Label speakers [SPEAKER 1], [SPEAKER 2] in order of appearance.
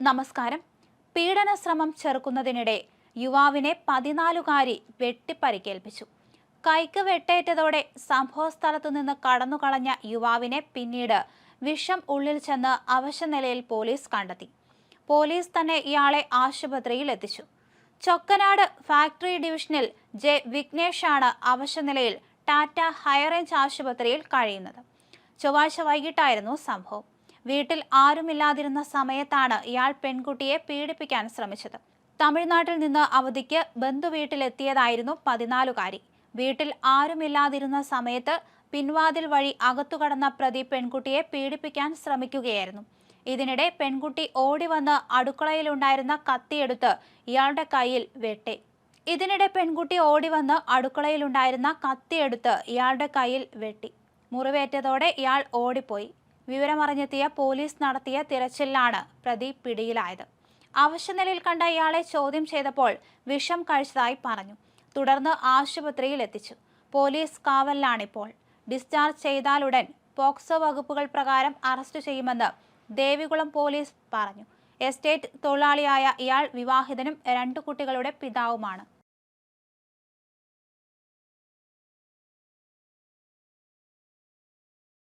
[SPEAKER 1] നമസ്കാരം. പീഡന ശ്രമം ചെറുക്കുന്നതിനിടെ യുവാവിനെ പതിനാലുകാരി വെട്ടിപ്പരിക്കേൽപ്പിച്ചു. കൈക്ക് വെട്ടേറ്റതോടെ സംഭവസ്ഥലത്തു നിന്ന് കടന്നുകളഞ്ഞ യുവാവിനെ പിന്നീട് വിഷം ഉള്ളിൽ ചെന്ന് അവശനിലയിൽ പോലീസ് കണ്ടെത്തി. പോലീസ് തന്നെ ഇയാളെ ആശുപത്രിയിൽ എത്തിച്ചു. ചൊക്കനാട് ഫാക്ടറി ഡിവിഷനിൽ ജെ വിഘ്നേഷാണ് അവശനിലയിൽ ടാറ്റ ഹൈറേഞ്ച് ആശുപത്രിയിൽ കഴിയുന്നത്. ചൊവ്വാഴ്ച വൈകിട്ടായിരുന്നു സംഭവം. വീട്ടിൽ ആരുമില്ലാതിരുന്ന സമയത്താണ് ഇയാൾ പെൺകുട്ടിയെ പീഡിപ്പിക്കാൻ ശ്രമിച്ചത്. തമിഴ്നാട്ടിൽ നിന്ന് അവധിക്ക് ബന്ധുവീട്ടിലെത്തിയതായിരുന്നു പതിനാലുകാരി. വീട്ടിൽ ആരുമില്ലാതിരുന്ന സമയത്ത് പിൻവാതിൽ വഴി അകത്തുകടന്ന പ്രതി പെൺകുട്ടിയെ പീഡിപ്പിക്കാൻ ശ്രമിക്കുകയായിരുന്നു. ഇതിനിടെ പെൺകുട്ടി ഓടി വന്ന് അടുക്കളയിലുണ്ടായിരുന്ന കത്തിയെടുത്ത് ഇയാളുടെ കയ്യിൽ വെട്ടി. ഇതിനിടെ പെൺകുട്ടി ഓടി വന്ന് അടുക്കളയിലുണ്ടായിരുന്ന കത്തിയെടുത്ത് ഇയാളുടെ കയ്യിൽ വെട്ടി. മുറിവേറ്റതോടെ ഇയാൾ ഓടിപ്പോയി. വിവരമറിഞ്ഞെത്തിയ പോലീസ് നടത്തിയ തിരച്ചിലിലാണ് പ്രതി പിടിയിലായത്. അവശനിലയിൽ കണ്ട ഇയാളെ ചോദ്യം ചെയ്തപ്പോൾ വിഷം കഴിച്ചതായി പറഞ്ഞു. തുടർന്ന് ആശുപത്രിയിൽ എത്തിച്ചു. പോലീസ് കാവലിലാണിപ്പോൾ. ഡിസ്ചാർജ് ചെയ്താലുടൻ പോക്സോ വകുപ്പുകൾ പ്രകാരം അറസ്റ്റ് ചെയ്യുമെന്ന് ദേവികുളം പോലീസ് പറഞ്ഞു. എസ്റ്റേറ്റ് തൊഴിലാളിയായ ഇയാൾ വിവാഹിതനും രണ്ടു കുട്ടികളുടെ പിതാവുമാണ്.